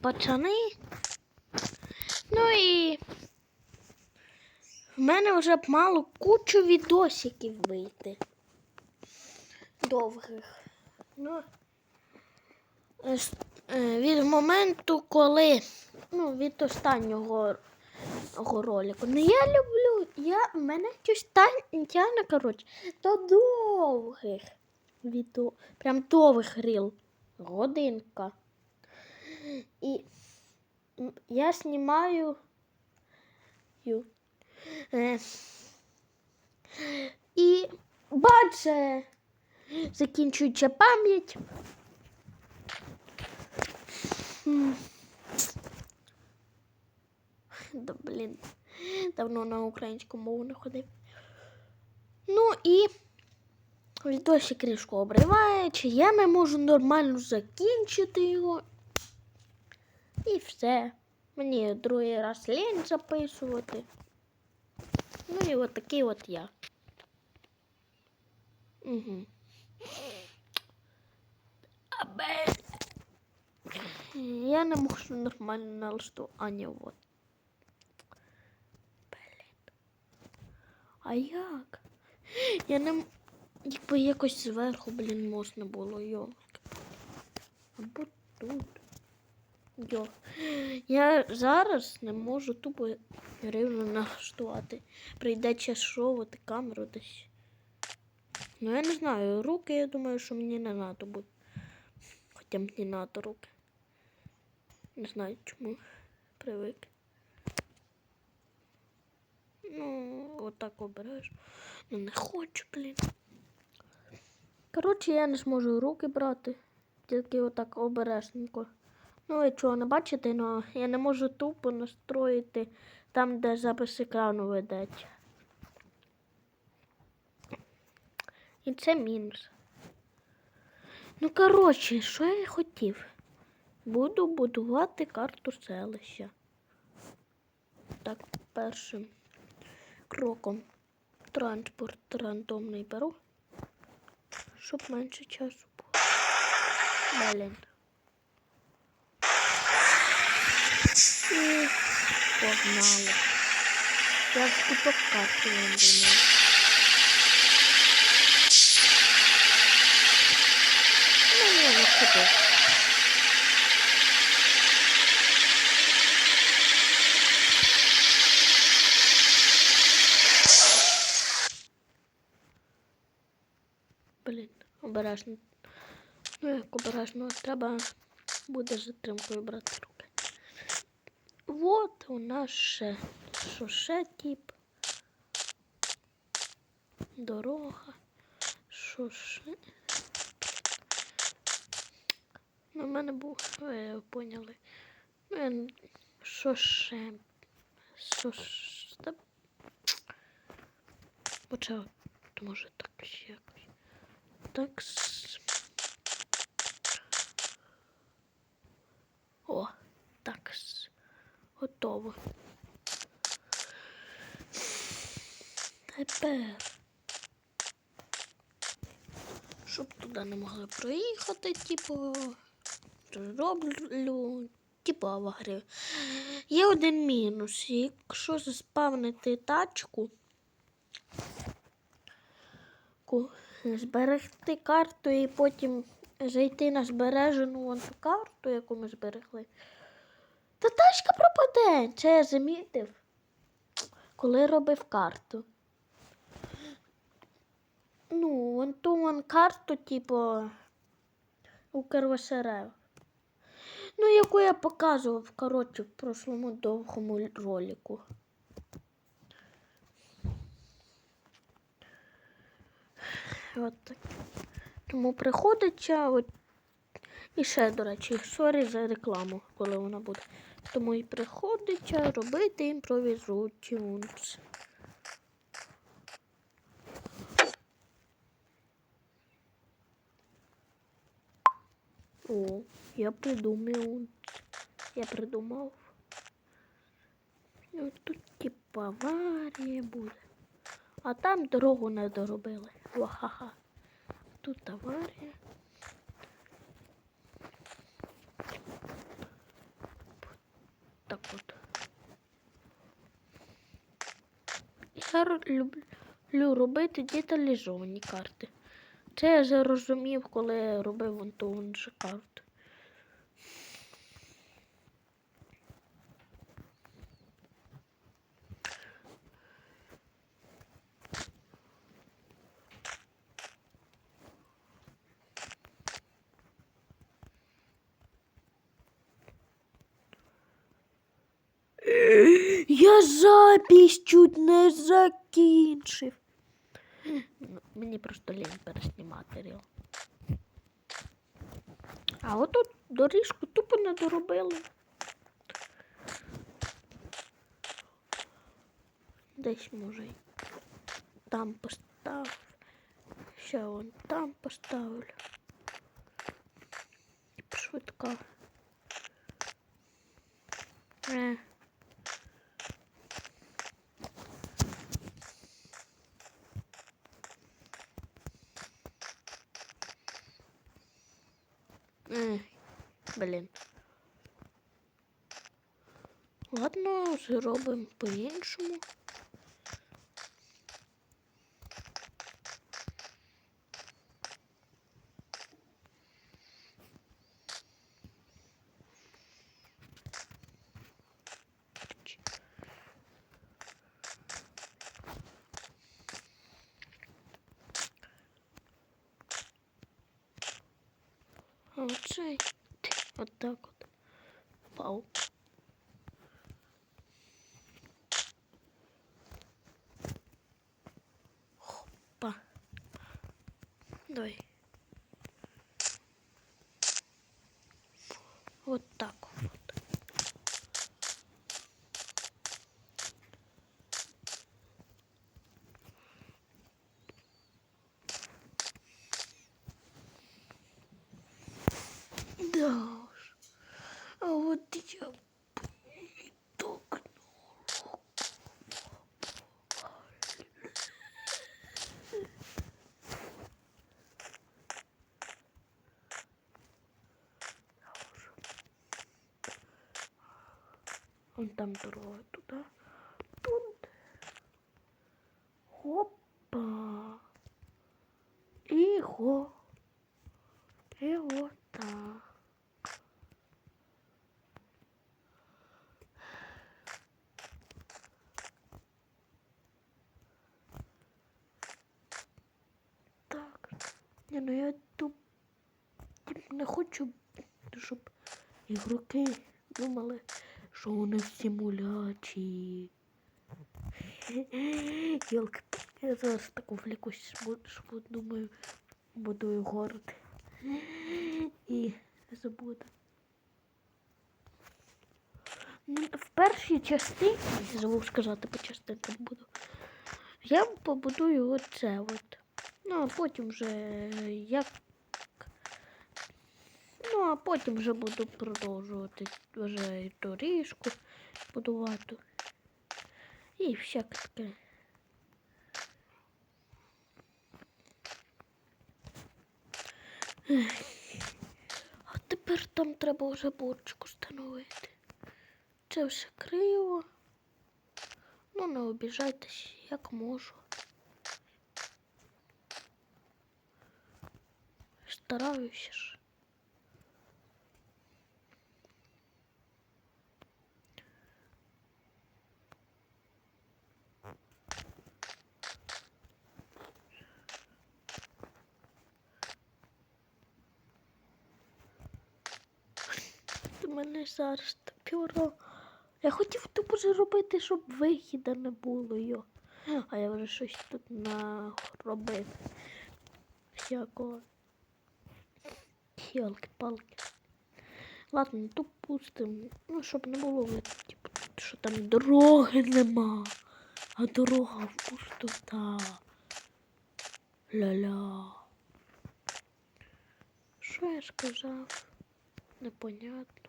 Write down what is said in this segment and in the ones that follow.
пацани. Ну і в мене вже б мало кучу відосиків вийти. Довгих. Ну, е, е, від моменту, коли. Ну, від останнього ролику. Ну я люблю. Я, в мене щось тягне, коротше, до довгих відео. Прям довгих ріл. Годинка. І я знімаю. ю, Е, і бачу, закінчується пам'ять. Да, блін, давно на українську мову не ходив. Ну і відосик різко обриває, чи я не можу нормально закінчити його. І все. Мені другий раз лінь записувати. Ну і от такий от я. Угу. Я не можу нормально налаштувати. Вот. Блін. А як? Я не якби якось зверху, блін, можна було, йолки. Або тут. Йо. Я зараз не можу тупо рівно налаштувати. Прийдеться шовувати камеру десь. Ну, я не знаю, руки, я думаю, що мені не треба буде. Хоча мені треба руки. Не знаю чому. Привик. Ну, отак обереш. Ну не хочу, блін. Коротше, я не зможу руки брати. Тільки отак обережненько. Ну, чого не бачите, ну я не можу тупо настроїти там, де запис екрану ведеться. І це мінус. Ну, коротше, що я хотів? Буду будувати карту селища. Так, першим кроком транспорт рандомний беру, щоб менше часу було. Блін. І погнали. Я ні, не хотів. Блін, обережно. Ну, як обережно, треба буде затримкою брати руки. Вот у нас ще шоше тип. Дорога. Шоше. Ну, в мене був, ви поняли. Ну, я шоше. Шоше. Та... Хоча, може так ще якось. Так. О, так. Готово. Тепер. Щоб туди не могли проїхати, типу, роблю, типу аварію. Є один мінус. Якщо заспавнити тачку, зберегти карту і потім зайти на збережену ту карту, яку ми зберегли, то тачка пропаде. Це я замітив, коли робив карту. Ну, вон ту вон карту, типу, у КРВСРФ. Ну, яку я показував, коротше, в прошлому довгому ролику. От так. Тому приходиться. От... І ще, до речі, сорі за рекламу, коли вона буде. Тому і приходиться робити імпровізуцію. О, я придумав. Я придумав. Ну, тут типа аварія буде. А там дорогу не доробили. Вахаха. Тут аварія. Так от. Я люблю робити деталізовані карти. Це я зрозумів, коли я робив вон ту вон же карту. Я запись чуть не закінчив. Мені просто лінь переснімати ріл. А отут доріжку тупо не доробили. Десь може там постав. Ще вон там поставлю. Швидка. Е. Блін. Ладно, зробимо по-іншому. А оцей так от Вау. Хопа. Давай. Вот так вот. Да уж. А вот я так Вон там дорога туда. Тут. Хопа. І го. І вот так. Так. Ні, ну я тут не хочу, щоб ігроки думали, вони в симуляції. Йолки, я зараз так увлекусь, що думаю, будую город. І забуду. Ну, В першій частині, забув сказати по частинкам буду. Я побудую оце от. Ну, а потім вже як. Ну, а потім вже буду продовжувати вже і доріжку будувати. І всяке таке. А тепер там треба вже борчик встановити. Це все криво. Ну, не обіжайтесь, як можу. Стараюся ж. У мене зараз пюро. Я хотів тупо робити, щоб вихіда не було йо. А я вже щось тут наробив. Всякого. Хілки-палки. Ладно, тут пустим. Ну, щоб не було типу, що там дороги нема. А дорога пустота. Ля-ля. Що я сказав? Непонятно.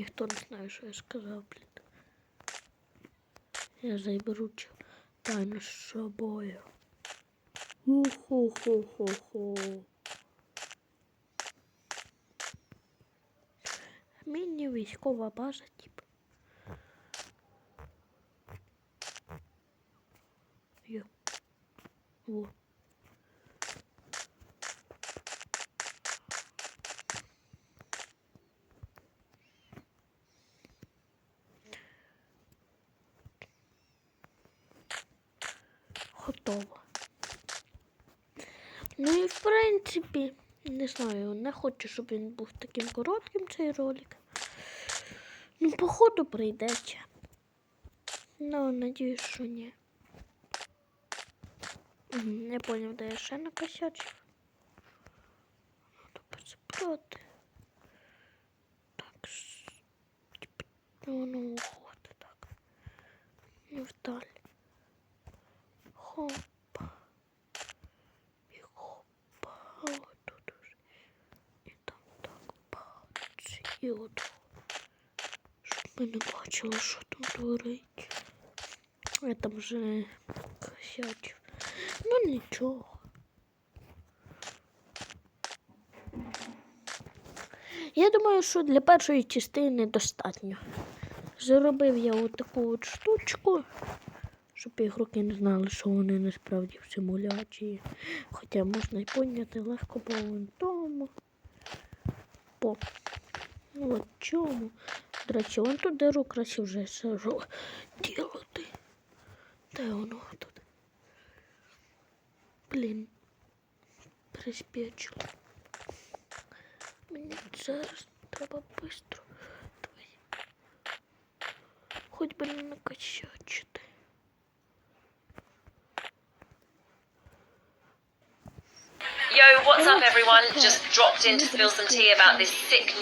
Ніхто не знає, що я сказав, блін. Я заберу цю тайну з собою. Ху-ху-ху-ху-ху. Міні-військова база, типу. Йо. Во. Ну і в принципі, не знаю, не хочу, щоб він був таким коротким цей ролик. Ну, походу, прийдеться. Ну, надіюсь, що ні. Не поняв, де я ще накосячив. Надо позабрати. Так. с- типу, Ну, ну, охота, так. І вдаль. Хопа. І хопа. От тут уже. І там так І от. Щоб ми не бачили, що там творить. Я там вже косячив. Ну нічого. Я думаю, що для першої частини достатньо. Зробив я отаку от штучку, щоб ігроки не знали, що вони насправді в симуляції. Хоча можна й поняти легко по вон тому. По от чому. До речі, вон ту диру краще вже сажу ділати. Де воно тут? Блін. Приспічило. Мені зараз треба швидко. Давай. Хоч би не накачачити. Yo, what's up, everyone? Just dropped in to spill some tea about this sick